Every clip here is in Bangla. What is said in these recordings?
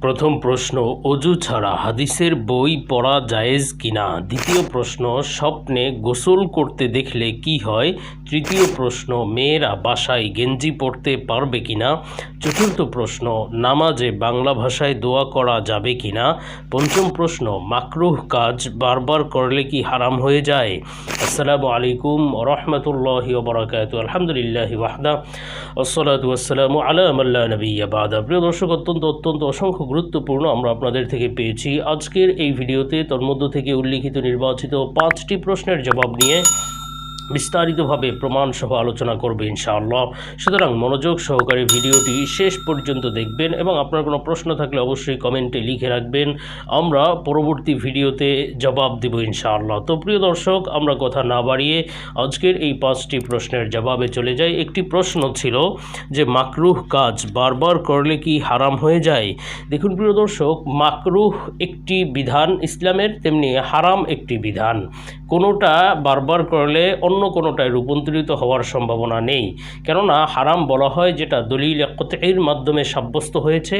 প্রথম প্রশ্ন, অজু ছাড়া হাদিসের বই পড়া জায়েজ কিনা? দ্বিতীয় প্রশ্ন, স্বপ্নে গোসল করতে দেখলে কি হয়? তৃতীয় প্রশ্ন, মেয়েরা বাসায় গেঞ্জি পড়তে পারবে কিনা? চতুর্থ প্রশ্ন, নামাজে বাংলা ভাষায় দোয়া করা যাবে কিনা? পঞ্চম প্রশ্ন, মাকরুহ কাজ বারবার করলে কি হারাম হয়ে যায়? আসসালামু আলাইকুম রহমতুল্লাহ বরাকাত আলহামদুলিল্লাহ ওয়াহদা। ওসলাত ওয়াসালামু আলা মাল্লা নবিয়া বাদা। প্রিয় দর্শক, অত্যন্ত অত্যন্ত অসংখ্য গুরুত্বপূর্ণ আমরা আপনাদের থেকে পেয়েছি। আজকের এই ভিডিওতে তন্মধ্য থেকে উল্লিখিত নির্বাচিত পাঁচটি প্রশ্নের জবাব নিয়ে বিস্তারিতভাবে প্রমাণসহ আলোচনা করবে ইনশাআল্লাহ। সুতরাং মনোযোগ সহকারে ভিডিওটি শেষ পর্যন্ত দেখবেন এবং আপনার কোনো প্রশ্ন থাকলে অবশ্যই কমেন্টে লিখে রাখবেন। আমরা পরবর্তী ভিডিওতে জবাব দেব ইনশাআল্লাহ। তো প্রিয় দর্শক, আমরা কথা না বাড়িয়ে আজকের এই পাঁচটি প্রশ্নের জবাবে চলে যাই। একটি প্রশ্ন ছিল যে, মাকরুহ কাজ বারবার করলে কি হারাম হয়ে যায়? দেখুন প্রিয় দর্শক, মাকরুহ একটি বিধান ইসলামের, তেমনি হারাম একটি বিধান। কোনোটা বারবার করলে অন্য কোনোটায় রূপান্তরিত হওয়ার সম্ভাবনা নেই। কেননা হারাম বলা হয় যেটা দলিল কতের মাধ্যমে সাব্যস্ত হয়েছে,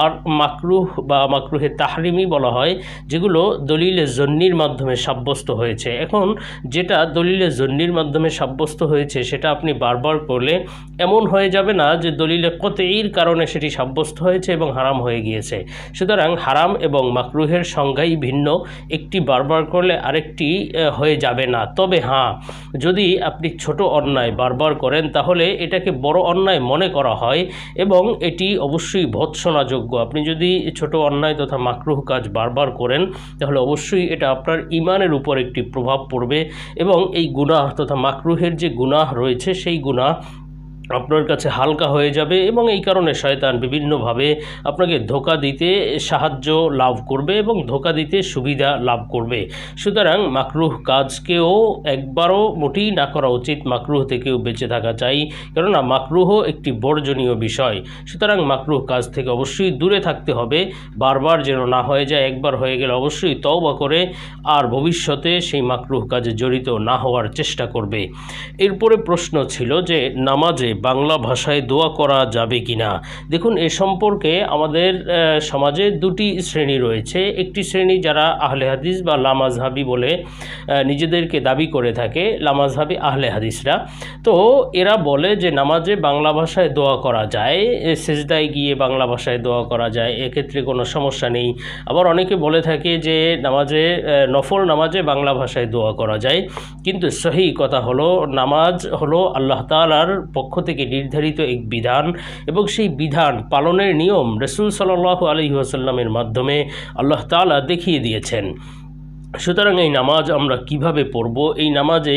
আর মাকরুহ বা মাকরুহে তাহরিমি বলা হয়, যেগুলো দলিলে জন্নির মাধ্যমে সাব্যস্ত হয়েছে। এখন যেটা দলিলে জন্নির মাধ্যমে সাব্যস্ত হয়েছে, সেটা আপনি বারবার করলে এমন হয়ে যাবে না যে দলিলে কতেইর কারণে সেটি সাব্যস্ত হয়েছে এবং হারাম হয়ে গিয়েছে। সুতরাং হারাম এবং মাকরুহের সংজ্ঞাই ভিন্ন। একটি বারবার করলে আরেকটি হয়ে যাবে না। তবে হ্যাঁ যদি আপনি ছোট অন্যায় বারবার করেন, তাহলে এটাকে বড় অন্যায় মনে করা হয় এবং এটি অবশ্যই ভৎসনাযোগ্য। আপনি যদি ছোট অন্যায় তথা মাকরুহ কাজ বারবার করেন, তাহলে অবশ্যই এটা আপনার ইমানের উপর একটি প্রভাব পড়বে এবং এই গুণাহ তথা মাকরুহের যে গুণাহ রয়েছে, সেই গুনাহ আপনার কাছে হালকা হয়ে যাবে এবং এই কারণে শয়তান বিভিন্নভাবে আপনাকে ধোকা দিতে সাহায্য লাভ করবে এবং ধোকা দিতে সুবিধা লাভ করবে। সুতরাং মাকরুহ কাজকেও একবারও মোটেই না করা উচিত মাকরুহ থেকেও বেঁচে থাকা চাই, কেননা মাকরুহ একটি বর্জনীয় বিষয়। সুতরাং মাকরুহ কাজ থেকে অবশ্যই দূরে থাকতে হবে, বারবার যেন না হয়ে যায়, একবার হয়ে গেলে অবশ্যই তওবা করে আর ভবিষ্যতে সেই মাকরুহ কাজে জড়িত না হওয়ার চেষ্টা করবে। এরপরে প্রশ্ন ছিল যে, নামাজে বাংলা ভাষায় দোয়া করা যাবে কি না দেখুন, এ সম্পর্কে আমাদের সমাজে দুটি শ্রেণি রয়েছে। একটি শ্রেণি যারা আহলে হাদিস বা লামাজহাবি বলে নিজেদেরকে দাবি করে থাকে লামাজহাবি আহলে হাদিসরা। তো এরা বলে যে নামাজে বাংলা ভাষায় দোয়া করা যায় সেজদায় গিয়ে বাংলা ভাষায় দোয়া করা যায়, এক্ষেত্রে কোনো সমস্যা নেই। আবার অনেকে বলে থাকে যে নামাজে নফল নামাজে বাংলা ভাষায় দোয়া করা যায়। কিন্তু সহি কথা হলো, নামাজ হলো আল্লাহ তালার পক্ষ থেকে নির্ধারিত এক বিধান এবং সেই বিধান পালনের নিয়ম রসুল সাল্লাহ আলহি আসাল্লামের মাধ্যমে আল্লাহ তালা দেখিয়ে দিয়েছেন। সুতরাং এই নামাজ আমরা কীভাবে পড়ব? এই নামাজে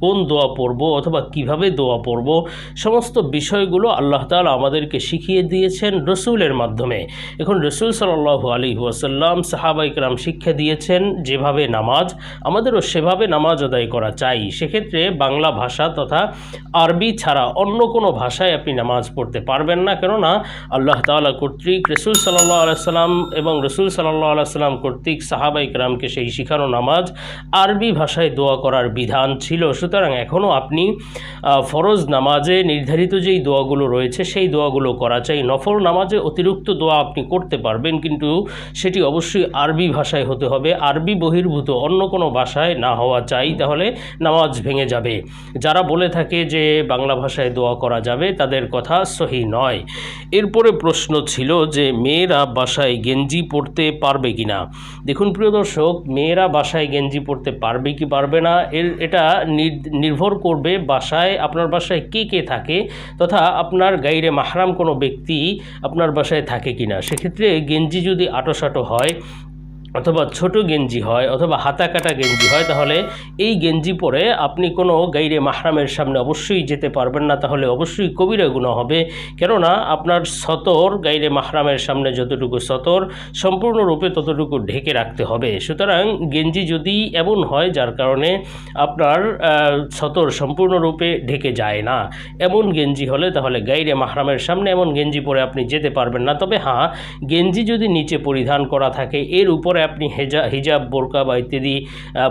কোন দোয়া পড়ব অথবা কীভাবে দোয়া পড়ব? সমস্ত বিষয়গুলো আল্লাহ তাআলা আমাদেরকে শিখিয়ে দিয়েছেন রসুলের মাধ্যমে। এখন রসুল সাল্লাহ আলী ওয়াসাল্লাম সাহাবাইকরাম শিক্ষা দিয়েছেন যেভাবে নামাজ, আমাদেরও সেভাবে নামাজ আদায় করা চাই। সেক্ষেত্রে বাংলা ভাষা তথা আরবি ছাড়া অন্য কোনো ভাষায় আপনি নামাজ পড়তে পারবেন না। কেননা আল্লাহ তাআলা কর্তৃক রসুল সাল্লাহ আলাইসাল্লাম এবং রসুল সাল্লাহ আলাইসাল্লাম কর্তৃক সাহাবাইকরামকে সেই শিখানো নামাজ, আরবি ভাষায় দোয়া করার বিধান ছিল। সুতরাং এখনও আপনি ফরজ নামাজে নির্ধারিত যেই দোয়াগুলো রয়েছে, সেই দোয়াগুলো করা চাই। নফল নামাজে অতিরিক্ত দোয়া আপনি করতে পারবেন, কিন্তু সেটি অবশ্যই আরবি ভাষায় হতে হবে। আরবি বহির্ভূত অন্য কোনো ভাষায় না হওয়া চাই, তাহলে নামাজ ভেঙে যাবে। যারা বলে থাকে যে বাংলা ভাষায় দোয়া করা যাবে, তাদের কথা সহি নয়। এরপরে প্রশ্ন ছিল যে, মেয়েরা বাসায় গেঞ্জি পরতে পারবে কি না দেখুন প্রিয় দর্শক, মেয়েরা বাসায় গেঞ্জি পরতে পারবে কি পারবে না, এর এটা নির- নির্ভর করবে বাসায় আপনার বাসায় কে কে থাকে তথা আপনার গাইরে মাহরাম কোনো ব্যক্তি আপনার বাসায় থাকে কি না সেক্ষেত্রে গেঞ্জি যদি আটোসাটো হয় অথবা ছোট গেঞ্জি হয় অথবা হাতা কাটা গেঞ্জি হয়, তাহলে এই গেঞ্জি পরে আপনি কোনো গাইরে মাহরামের সামনে অবশ্যই যেতে পারবেন না, তাহলে অবশ্যই কবিরা গুণা হবে। কেননা আপনার সতর, গাইরে মাহরামের সামনে যতটুকু সতর, সম্পূর্ণরূপে ততটুকু ঢেকে রাখতে হবে। সুতরাং গেঞ্জি যদি এমন হয়, যার কারণে আপনার সতর সম্পূর্ণরূপে ঢেকে যায় না। এমন গেঞ্জি হলে তাহলে গাইরে মাহরামের সামনে এমন গেঞ্জি পরে আপনি যেতে পারবেন না। তবে হ্যাঁ গেঞ্জি যদি নিচে পরিধান করা থাকে, এর উপরে উপরে আপনি হেজা, হিজাব, বোরকা বা ইত্যাদি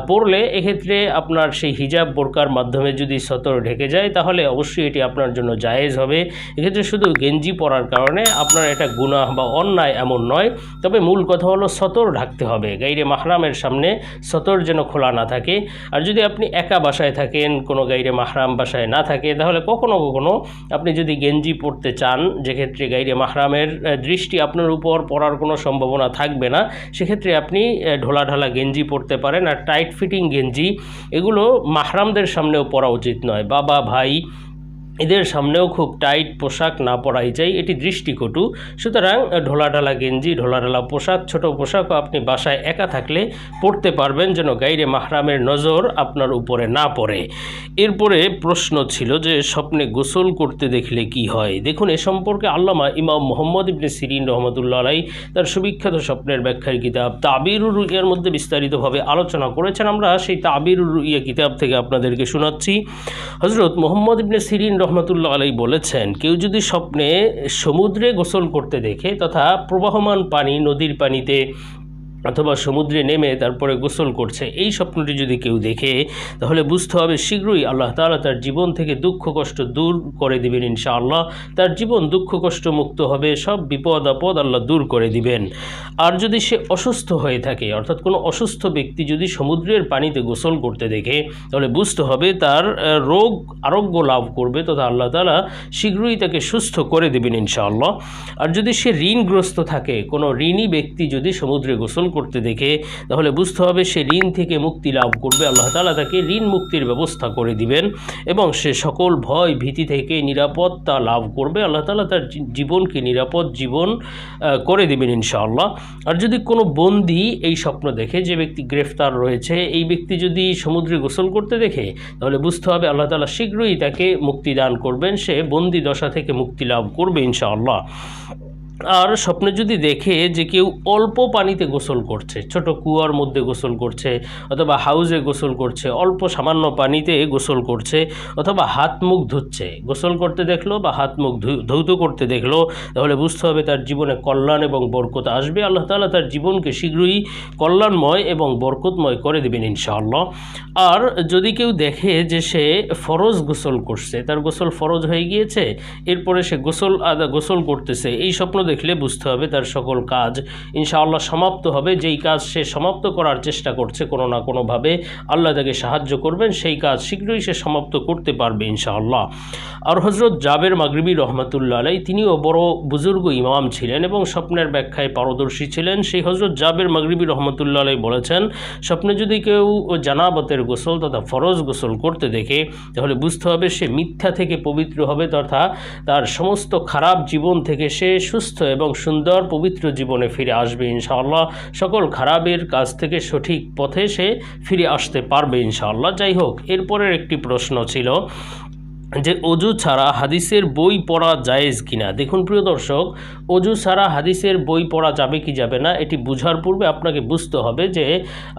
পরলে এক্ষেত্রে আপনার সেই হিজাব, বোরকার মাধ্যমে যদি সতর ঢেকে যায়, তাহলে অবশ্যই এটি আপনার জন্য জায়েজ হবে। এক্ষেত্রে শুধু গেঞ্জি পরার কারণে আপনার এটা গুনাহ বা অন্যায় এমন নয়, তবে মূল কথা হলো সতর ঢাকতে হবে। গাইরে মাহরামের সামনে সতর যেন খোলা না থাকে। আর যদি আপনি একা বাসায় থাকেন, কোনো গাইরে মাহরাম বাসায় না থাকে, তাহলে কখনো কখনো আপনি যদি গেঞ্জি পরতে চান, যেক্ষেত্রে গাইরে মাহরামের দৃষ্টি আপনার উপর পড়ার কোনো সম্ভাবনা থাকবে না, সেক্ষেত্রে আপনি ঢোলা ঢালা গেঞ্জি পরতে পারেন আর টাইট ফিটিং গেঞ্জি, এগুলো মাহরামদের সামনেও পরা উচিত নয়। বাবা, ভাই এদের সামনেও খুব টাইট পোশাক না পরাই যায়, এটি দৃষ্টিকটু। সুতরাং ঢোলা ঢালা গেঞ্জি ঢোলা ঢালা পোশাক, ছোট পোশাকও আপনি বাসায় একা থাকলে পরতে পারবেন যেন গাইরে মাহরামের নজর আপনার উপরে না পড়ে। এরপরে প্রশ্ন ছিল যে, স্বপ্নে গোসল করতে দেখলে কি হয়? দেখুন, এ সম্পর্কে আল্লামা ইমাম মোহাম্মদ ইবনে সিরিন রহমতুল্লাহ আলাই তার সুবিখ্যাত স্বপ্নের ব্যাখ্যার কিতাব তাবিরুর রুইয়ার মধ্যে বিস্তারিতভাবে আলোচনা করেছেন। আমরা সেই তাবিরুর রুইয়া কিতাব থেকে আপনাদেরকে শোনাচ্ছি। হজরত মোহাম্মদ ইবনে সিরিন রহমতুল্লাহ আলাই বলেছেন, কেউ যদি স্বপ্নে সমুদ্রে গোসল করতে দেখে তথা প্রবাহমান পানি নদীর পানিতে অথবা সমুদ্রে নেমে তারপরে গোসল করছে। এই স্বপ্নটি যদি কেউ দেখে, তাহলে বুঝতে হবে শীঘ্রই আল্লাহ তাআলা তার জীবন থেকে দুঃখ, কষ্ট দূর করে দিবেন ইনশাআল্লাহ। তার জীবন দুঃখ, কষ্ট মুক্ত হবে, সব বিপদ, আপদ আল্লাহ দূর করে দিবেন। আর যদি সে অসুস্থ হয়ে থাকে, অর্থাৎ কোনো অসুস্থ ব্যক্তি যদি সমুদ্রের পানিতে গোসল করতে দেখে, তাহলে বুঝতে হবে তার রোগ আরোগ্য লাভ করবে তথা আল্লাহ তালা শীঘ্রই তাকে সুস্থ করে দেবেন ইনশাআল্লাহ। আর যদি সে ঋণগ্রস্ত থাকে, কোনো ঋণী ব্যক্তি যদি সমুদ্রে গোসল করতে দেখে, তাহলে বুঝতে হবে সে ঋণ থেকে মুক্তি লাভ করবে। আল্লাহ তাআলা তাকে ঋণ মুক্তির ব্যবস্থা করে দিবেন এবং সে সকল ভয়, ভীতি থেকে নিরাপত্তা লাভ করবে। আল্লাহ তালা তার জীবনকে নিরাপদ জীবন করে দেবেন ইনশাআল্লাহ। আর যদি কোনো বন্দি এই স্বপ্ন দেখে, যে ব্যক্তি গ্রেফতার রয়েছে, এই ব্যক্তি যদি সমুদ্রে গোসল করতে দেখে, তাহলে বুঝতে হবে আল্লাহ তাআলা শীঘ্রই তাকে মুক্তি দান করবেন। সে বন্দি দশা থেকে মুক্তি লাভ করবে ইনশাআল্লাহ। আর স্বপ্নে যদি দেখে যে কেউ অল্প পানিতে গোসল করছে, ছোট কুয়ার মধ্যে গোসল করছে, অথবা হাউজে গোসল করছে, অল্প সামান্য পানিতে গোসল করছে, অথবা হাত মুখ ধুচ্ছে, গোসল করতে দেখল বা হাত মুখ ধৌত করতে দেখল, তাহলে বুঝতে হবে তার জীবনে কল্যাণ এবং বরকত আসবে। আল্লাহ তাআলা তার জীবনকে শীঘ্রই কল্যাণময় এবং বরকতময় করে দেবেন ইনশাআল্লাহ। আর যদি কেউ দেখে যে সে ফরজ গোসল করছে, তার গোসল ফরজ হয়ে গিয়েছে, এরপরে সে গোসল আদা, গোসল করতেছে, এই স্বপ্ন দেখলে বুঝতে হবে তার সকল কাজ। ইনশাআল্লাহ সমাপ্ত হবে। যেই কাজ সে সমাপ্ত করার চেষ্টা করছে কোনো না কোনোভাবে আল্লাহ তাকে সাহায্য করবেন, সেই কাজ শীঘ্রই সে সমাপ্ত করতে পারবে ইনশাআল্লাহ। আর হজরত জাবের মাগরিবি রহমতুল্লাহ আলাই তিনিও বড় বুজুর্গ ইমাম ছিলেন এবং স্বপ্নের ব্যাখ্যায় পারদর্শী ছিলেন। সেই হজরত জাবের মাগরিবি রহমতুল্লাহ আলাই বলেছেন, স্বপ্নে যদি কেউ জানাবতের গোসল তথা ফরজ গোসল করতে দেখে, তাহলে বুঝতে হবে সে মিথ্যা থেকে পবিত্র হবে তথা তার সমস্ত খারাপ জীবন থেকে সে সুস্থ এবং সুন্দর পবিত্র জীবনে ফিরে আসবে ইনশাআল্লাহ। সকল খারাপের কাজ থেকে সঠিক পথে সে ফিরে আসতে পারবে ইনশাআল্লাহ। যাই হোক, এরপরের একটি প্রশ্ন ছিল যে অজু ছাড়া হাদিসের বই পড়া জায়েজ কিনা। দেখুন প্রিয় দর্শক, অজু ছাড়া হাদিসের বই পড়া যাবে কি যাবে না, এটি বুঝার পূর্বে আপনাকে বুঝতে হবে যে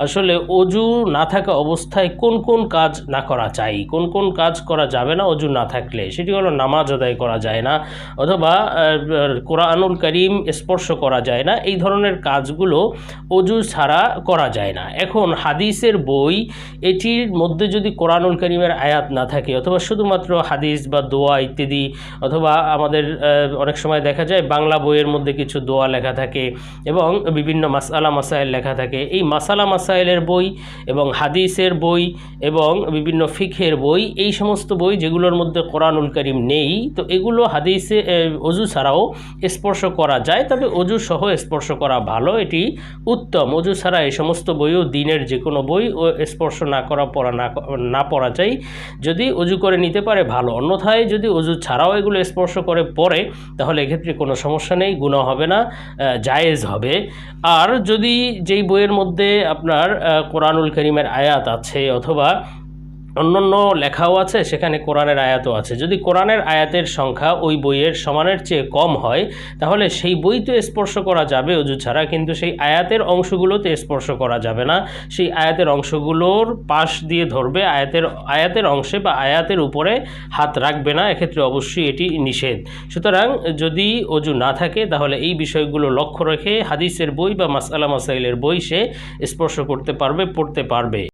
আসলে অজু না থাকা অবস্থায় কোন কোন কাজ না করা চাই, কোন কোন কাজ করা যাবে না অজু না থাকলে। সেটি হলো নামাজ আদায় করা যায় না, অথবা কোরআনুল করিম স্পর্শ করা যায় না, এই ধরনের কাজগুলো অজু ছাড়া করা যায় না। এখন হাদিসের বই, এটির মধ্যে যদি কোরআনুল করিমের আয়াত না থাকে, অথবা শুধুমাত্র হাদিস বা দোয়া ইত্যাদি, অথবা আমাদের অনেক সময় দেখা যায় বাংলা বইয়ের মধ্যে কিছু দোয়া লেখা থাকে এবং বিভিন্ন মাসালা মাসাইল লেখা থাকে। এই মাসালা মাসাইলের বই এবং হাদিসের বই এবং বিভিন্ন ফিখের বই, এই সমস্ত বই যেগুলোর মধ্যে কোরআনুল করিম নেই, তো এগুলো হাদিসে অজু ছাড়াও স্পর্শ করা যায়। তবে অজু সহ স্পর্শ করা ভালো, এটি উত্তম। অজু ছাড়া এই সমস্ত বইও দিনের যে কোনো বই স্পর্শ না করা, পড়া না পড়া যায়। যদি অজু করে নিতে পারে ভালো। অন্যথায় যদি অজু ছাড়াও এগুলো স্পর্শ করে পরে তাহলে এক্ষেত্রে কোনো সমস্যা নেই গুণা হবে না জায়েজ হবে। আর যদি যেই বইয়ের মধ্যে আপনার কোরআনুল করিমের আয়াত আছে অথবা অন্যান্য লেখাও আছে, সেখানে কোরআনের আয়াতও আছে। যদি কোরআনের আয়াতের সংখ্যা ওই বইয়ের সমানের চেয়ে কম হয়, তাহলে সেই বই তো স্পর্শ করা যাবে অজু ছাড়া, কিন্তু সেই আয়াতের অংশগুলোতে স্পর্শ করা যাবে না। সেই আয়াতের অংশগুলোর পাশ দিয়ে ধরবে, আয়াতের আয়াতের অংশে বা আয়াতের উপরে হাত রাখবে না, এক্ষেত্রে অবশ্যই এটি নিষেধ। সুতরাং যদি অজু না থাকে, তাহলে এই বিষয়গুলো লক্ষ্য রেখে হাদিসের বই বা মাসালা মাসাইলের বই সে স্পর্শ করতে পারবে, পড়তে পারবে।